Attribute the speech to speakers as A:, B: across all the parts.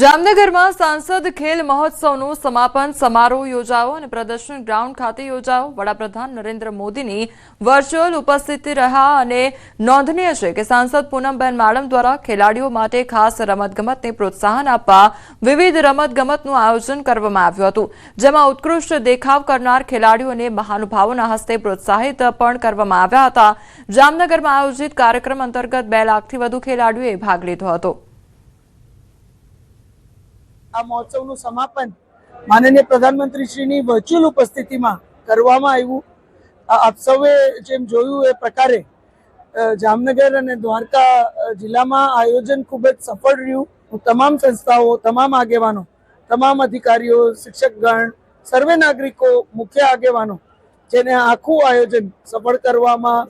A: જામનગરમાં સાંસદ ખેલ મહોત્સવનું સમાપન સમારોહ યોજાયો અને પ્રદર્શન ગ્રાઉન્ડ ખાતે યોજાયો. વડાપ્રધાન નરેન્દ્ર મોદીની વર્ચ્યુઅલ ઉપસ્થિતિ રહ્યા અને નોંધનીય છે કે સાંસદ પૂનમબેન માડમ દ્વારા ખેલાડીઓ માટે ખાસ રમતગમતને પ્રોત્સાહન આપવા વિવિધ રમતગમતનું આયોજન કરવામાં આવ્યું હતું. જેમાં ઉત્કૃષ્ટ દેખાવ કરનાર ખેલાડીઓને મહાનુભાવોના હસ્તે પ્રોત્સાહિત પણ કરવામાં આવ્યા હતા. જામનગરમાં આયોજિત કાર્યક્રમ અંતર્ગત બે લાખથી વધુ ખેલાડીઓએ ભાગ લીધો હતો.
B: આ મહોત્સવનું સમાપન માનનીય પ્રધાનમંત્રીશ્રીની વર્ચ્યુઅલ ઉપસ્થિતિમાં કરવામાં આવ્યું. આપ સૌએ જેમ જોયું એ પ્રકારે જામનગર અને દ્વારકા જિલ્લામાં આયોજન ખૂબ જ સફળ રહ્યું. હું તમામ સંસ્થાઓ, તમામ આગેવાનો, તમામ અધિકારીઓ, શિક્ષકગણ, સર્વે નાગરિકો, મુખ્ય આગેવાનો જેને આખું આયોજન સફળ કરવામાં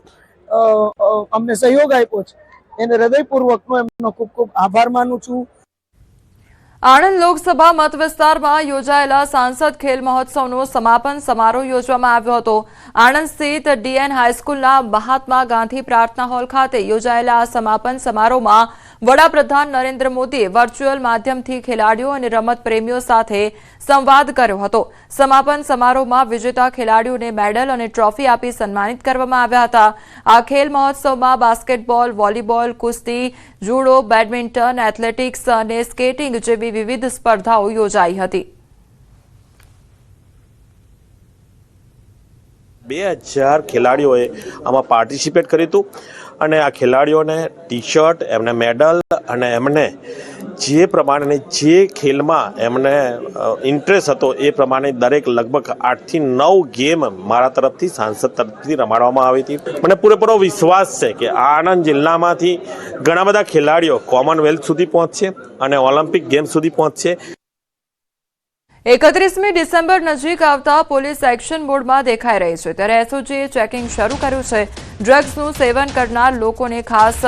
B: અમને સહયોગ આપ્યો છે, એને હૃદયપૂર્વકનો એમનો ખૂબ ખૂબ આભાર માનું છું.
A: આણંદ લોકસભા મત વિસ્તારમાં યોજાયેલા સાંસદ ખેલ મહોત્સવનો સમાપન સમારોહ યોજવામાં આવ્યો હતો. આણંદ સ્થિત ડીએન હાઈસ્કૂલના મહાત્મા ગાંધી પ્રાર્થના હોલ ખાતે યોજાયેલા આ સમાપન સમારોહમાં વડાપ્રધાન નરેન્દ્ર મોદીએ વર્ચ્યુઅલ માધ્યમથી ખેલાડીઓ અને રમત પ્રેમીઓ સાથે સંવાદ કર્યો હતો. સમાપન સમારોહમાં વિજેતા ખેલાડીઓને મેડલ અને ટ્રોફી આપી સન્માનિત કરવામાં આવ્યા હતા. આ ખેલ મહોત્સવમાં બાસ્કેટબોલ, વોલીબોલ, કુસ્તી, જુડો, બેડમિન્ટન, એથ્લેટિક્સ અને સ્કેટિંગ જેવી વિવિધ સ્પર્ધાઓ યોજાઈ હતી.
C: બે હજાર ખેલાડીઓએ આમાં પાર્ટિસિપેટ કર્યું હતું. અને આ ખેલાડીઓને ટી શર્ટ એમને મેડલ અને એમને જે પ્રમાણેની જે ખેલમાં એમને ઇન્ટરેસ્ટ હતો એ પ્રમાણે દરેક લગભગ આઠથી નવ ગેમ મારા તરફથી, સાંસદ તરફથી રમાડવામાં આવી હતી. મને પૂરેપૂરો વિશ્વાસ છે કે આણંદ જિલ્લામાંથી ઘણા બધા ખેલાડીઓ કોમનવેલ્થ સુધી પહોંચશે અને ઓલિમ્પિક ગેમ સુધી પહોંચશે.
A: એકત્રીસમી ડિસેમ્બર નજીક આવતા પોલીસ એક્શન મોડમાં દેખાઈ રહી છે. ત્યારે એસઓજીએ ચેકિંગ શરૂ કર્યું છે. ડ્રગ્સનું સેવન કરનાર લોકોને ખાસ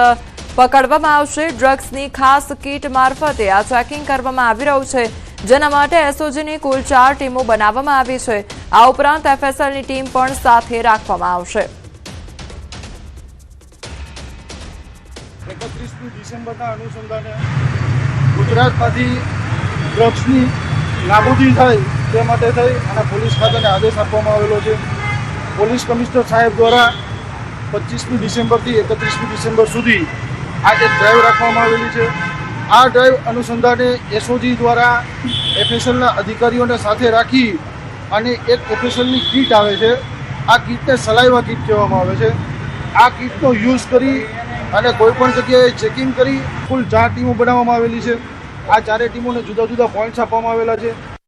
A: પકડવામાં આવશે. ડ્રગ્સની ખાસ કીટ મારફતે આ ચેકિંગ કરવામાં આવી રહ્યું છે. જેના માટે એસઓજીની કુલ ચાર ટીમો બનાવવામાં આવી છે. આ ઉપરાંત એફએસએલની ટીમ પણ સાથે રાખવામાં આવશે.
D: ગુજરાતમાંથી ડ્રગ્સની નાબૂદી થાય તે માટે થઈ અને પોલીસ ખાતાને આદેશ આપવામાં આવેલો છે. પોલીસ કમિશનર સાહેબ દ્વારા પચીસમી ડિસેમ્બરથી એકત્રીસમી ડિસેમ્બર સુધી આ એક ડ્રાઈવ રાખવામાં આવેલી છે, આ ડ્રાઈવ અનુસંધાને એસઓજી દ્વારા એફએસએલના અધિકારીઓને સાથે રાખી અને એક એફએસએલની કીટ આવે છે, આ કીટને સલાઈવા કીટ કહેવામાં આવે છે. આ કીટનો યુઝ કરી અને કોઈપણ જગ્યાએ ચેકિંગ કરી, ફૂલ ચાર ટીમો બનાવવામાં આવેલી છે. આ ચારે ટીમોને જુદા જુદા પોઈન્ટ્સ આપવામાં આવેલા છે.